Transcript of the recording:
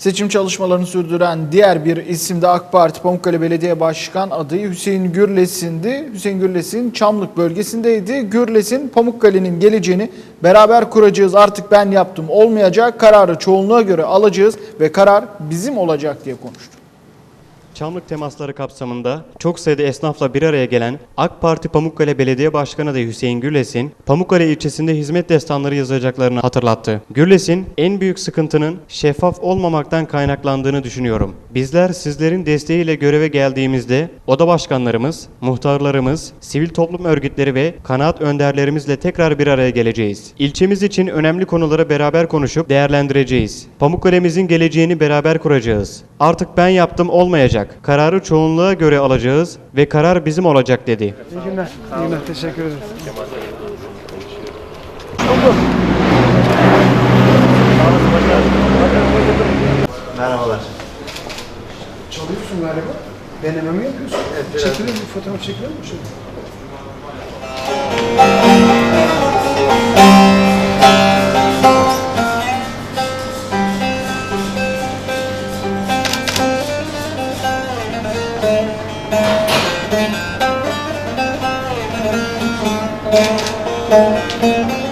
Seçim çalışmalarını sürdüren diğer bir isim de AK Parti Pamukkale Belediye Başkan adayı Hüseyin Gürles'indi. Hüseyin Gürles'in Çamlık bölgesindeydi. Gürles'in Pamukkale'nin geleceğini beraber kuracağız artık ben yaptım olmayacak kararı çoğunluğa göre alacağız ve karar bizim olacak diye konuştu. Çamlık temasları kapsamında çok sayıda esnafla bir araya gelen AK Parti Pamukkale Belediye Başkanı adayı Hüseyin Gürles'in Pamukkale ilçesinde hizmet destanları yazacaklarını hatırlattı. Gürles'in en büyük sıkıntının şeffaf olmamaktan kaynaklandığını düşünüyorum. Bizler sizlerin desteğiyle göreve geldiğimizde oda başkanlarımız, muhtarlarımız, sivil toplum örgütleri ve kanaat önderlerimizle tekrar bir araya geleceğiz. İlçemiz için önemli konuları beraber konuşup değerlendireceğiz. Pamukkale'mizin geleceğini beraber kuracağız. Artık ben yaptım olmayacak. Kararı çoğunluğa göre alacağız ve karar bizim olacak dedi. İyi günler. İyi günler. Teşekkür ederiz. Merhabalar. Çalıyorsun galiba. Deneme mi yapıyorsun? Evet. Çekilir bir fotoğraf çekilir mi? Şöyle. Merhabalar.